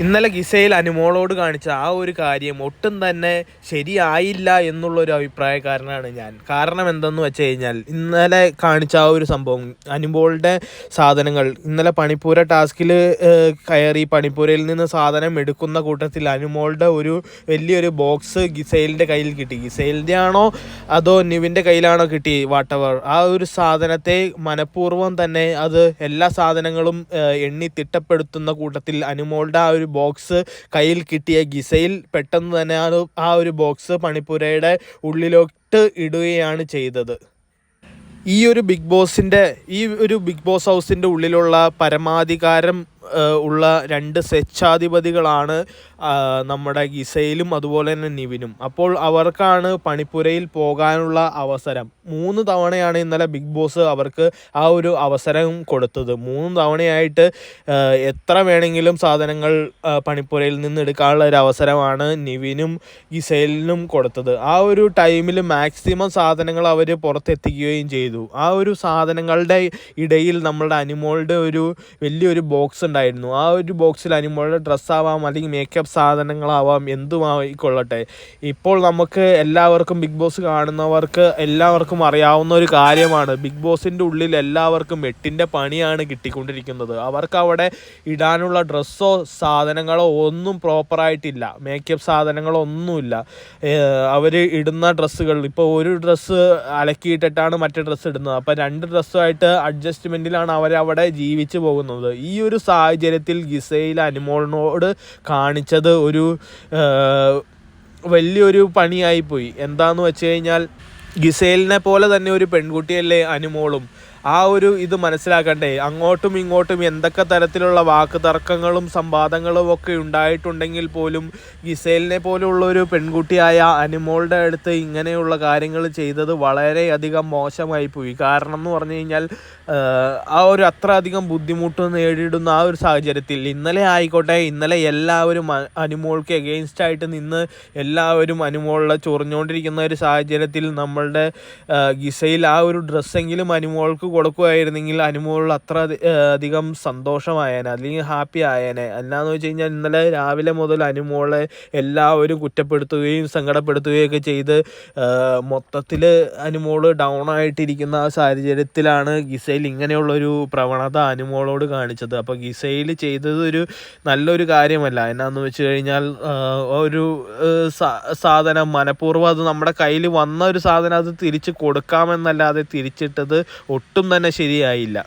ഇന്നലെ ഗിസയിൽ അനുമോളോട് കാണിച്ച ആ ഒരു കാര്യം ഒട്ടും തന്നെ ശരിയായില്ല എന്നുള്ളൊരു അഭിപ്രായക്കാരനാണ് ഞാൻ. കാരണം എന്തെന്ന് വെച്ച് കഴിഞ്ഞാൽ ഇന്നലെ കാണിച്ച ആ ഒരു സംഭവം അനുമോളുടെ സാധനങ്ങൾ ഇന്നലെ പണിപ്പൂര ടാസ്കിൽ കയറി പണിപ്പൂരയിൽ നിന്ന് സാധനം എടുക്കുന്ന കൂട്ടത്തിൽ അനുമോളുടെ ഒരു വലിയൊരു ബോക്സ് ഗിസൈലിന്റെ കയ്യിൽ കിട്ടി. ഗിസൈലിന്റെ ആണോ അതോ നിവിന്റെ കയ്യിലാണോ കിട്ടി വാട്ടവർ ആ ഒരു സാധനത്തെ മനഃപൂർവം തന്നെ അത് എല്ലാ സാധനങ്ങളും എണ്ണി തിട്ടപ്പെടുത്തുന്ന കൂട്ടത്തിൽ അനുമോളുടെ ആ ഒരു ബോക്സ് കയ്യിൽ കിട്ടിയ ഗിസയിൽ പെട്ടെന്ന് തന്നെ ആ ഒരു- ഒരു ബോക്സ് പണിപ്പുരയുടെ ഉള്ളിലോട്ട് ഇടുകയാണ് ചെയ്തത്. ഈ ഒരു ബിഗ് ബോസിന്റെ ഈ ഒരു ബിഗ് ബോസ് ഹൗസിന്റെ ഉള്ളിലുള്ള പരമാധികാരം ഉള്ള രണ്ട് സ്വച്ഛാധിപതികളാണ് നമ്മുടെ ഗിസയിലും അതുപോലെ തന്നെ നിവിനും. അപ്പോൾ അവർക്കാണ് പണിപ്പുരയിൽ പോകാനുള്ള അവസരം. മൂന്ന് തവണയാണ് ഇന്നലെ ബിഗ് ബോസ് അവർക്ക് ആ ഒരു അവസരം കൊടുത്തത്. മൂന്ന് തവണയായിട്ട് എത്ര വേണമെങ്കിലും സാധനങ്ങൾ പണിപ്പുരയിൽ നിന്ന് എടുക്കാനുള്ള ഒരു അവസരമാണ് നിവിനും ഗിസയിലിനും കൊടുത്തത്. ആ ഒരു ടൈമിൽ മാക്സിമം സാധനങ്ങൾ അവർ പുറത്തെത്തിക്കുകയും ചെയ്തു. ആ ഒരു സാധനങ്ങളുടെ ഇടയിൽ നമ്മളുടെ അനിമോളുടെ ഒരു വലിയൊരു ബോക്സ് ഉണ്ടായിരുന്നു. ആ ഒരു ബോക്സിൽ അനിമോളുടെ ഡ്രസ്സാവാം അല്ലെങ്കിൽ മേക്കപ്പ് സാധനങ്ങളാവാം എന്തുമായിക്കൊള്ളട്ടെ. ഇപ്പോൾ നമുക്ക് എല്ലാവർക്കും ബിഗ് ബോസ് കാണുന്നവർക്ക് എല്ലാവർക്കും അറിയാവുന്ന ഒരു കാര്യമാണ്. ബിഗ് ബോസിന്റെ ഉള്ളിൽ എല്ലാവർക്കും എട്ടിന്റെ പണിയാണ് കിട്ടിക്കൊണ്ടിരിക്കുന്നത്. അവർക്ക് അവിടെ ഇടാനുള്ള ഡ്രസ്സോ സാധനങ്ങളോ ഒന്നും പ്രോപ്പറായിട്ടില്ല മേക്കപ്പ് സാധനങ്ങളോ ഒന്നുമില്ല. അവർ ഇടുന്ന ഡ്രസ്സുകൾ ഇപ്പോൾ ഒരു ഡ്രസ്സ് അലക്കിയിട്ടിട്ടാണ് മറ്റേ ഡ്രസ്സ് ഇടുന്നത്. അപ്പോൾ രണ്ട് ഡ്രസ്സുമായിട്ട് അഡ്ജസ്റ്റ്മെന്റിലാണ് അവരവിടെ ജീവിച്ചു പോകുന്നത്. ഈ ഒരു സാഹചര്യത്തിൽ ഗിസയിൽ അനുമോളിനോട് കാണിച്ചത് ഒരു വലിയൊരു പണിയായിപ്പോയി. എന്താന്ന് വെച്ച് കഴിഞ്ഞാൽ ഗിസേലിനെ പോലെ തന്നെ ഒരു പെൺകുട്ടിയല്ലേ അനുമോളും? ആ ഒരു ഇത് മനസ്സിലാക്കണ്ടേ? അങ്ങോട്ടും ഇങ്ങോട്ടും എന്തൊക്കെ തരത്തിലുള്ള വാക്ക് തർക്കങ്ങളും സംവാദങ്ങളും ഒക്കെ ഉണ്ടായിട്ടുണ്ടെങ്കിൽ പോലും ഗിസേലിനെ പോലുള്ള ഒരു പെൺകുട്ടിയായ അനുമോളുടെ അടുത്ത് ഇങ്ങനെയുള്ള കാര്യങ്ങൾ ചെയ്തത് വളരെയധികം മോശമായി പോയി. കാരണം എന്ന് പറഞ്ഞു കഴിഞ്ഞാൽ ആ ഒരു അത്ര അധികം ബുദ്ധിമുട്ട് നേരിടുന്ന ആ ഒരു സാഹചര്യത്തിൽ ഇന്നലെ ആയിക്കോട്ടെ ഇന്നലെ എല്ലാവരും അനുമോൾക്ക് എഗെയിൻസ്റ്റ് ആയിട്ട് നിന്ന് എല്ലാവരും അനുമോളിലെ ചൊറിഞ്ഞുകൊണ്ടിരിക്കുന്ന ഒരു സാഹചര്യത്തിൽ നമ്മളുടെ ഗിസയിൽ ആ ഒരു ഡ്രസ്സെങ്കിലും അനുമോൾക്ക് കൊടുക്കുകയായിരുന്നെങ്കിൽ അനുമോളിൽ അത്ര അധികം സന്തോഷമായേനെ അല്ലെങ്കിൽ ഹാപ്പി ആയേനെ. അല്ലാന്ന് വെച്ച് കഴിഞ്ഞാൽ ഇന്നലെ രാവിലെ മുതൽ അനുമോളെ എല്ലാവരും കുറ്റപ്പെടുത്തുകയും സങ്കടപ്പെടുത്തുകയും ഒക്കെ ചെയ്ത് മൊത്തത്തിൽ അനുമോൾ ഡൗൺ ആയിട്ടിരിക്കുന്ന ആ സാഹചര്യത്തിലാണ് ഗിസയിൽ ഇങ്ങനെയുള്ളൊരു പ്രവണത അനുമോളോട് കാണിച്ചത്. അപ്പോൾ ഗിസയിൽ ചെയ്തത് ഒരു നല്ലൊരു കാര്യമല്ല. എന്നാന്ന് വെച്ച് കഴിഞ്ഞാൽ ഒരു സാധനം മനഃപൂർവം അത് നമ്മുടെ കയ്യിൽ വന്ന ഒരു സാധനം അത് തിരിച്ച് കൊടുക്കാമെന്നല്ലാതെ തിരിച്ചിട്ടത് ഒട്ടും തന്നെ ശരിയായില്ല.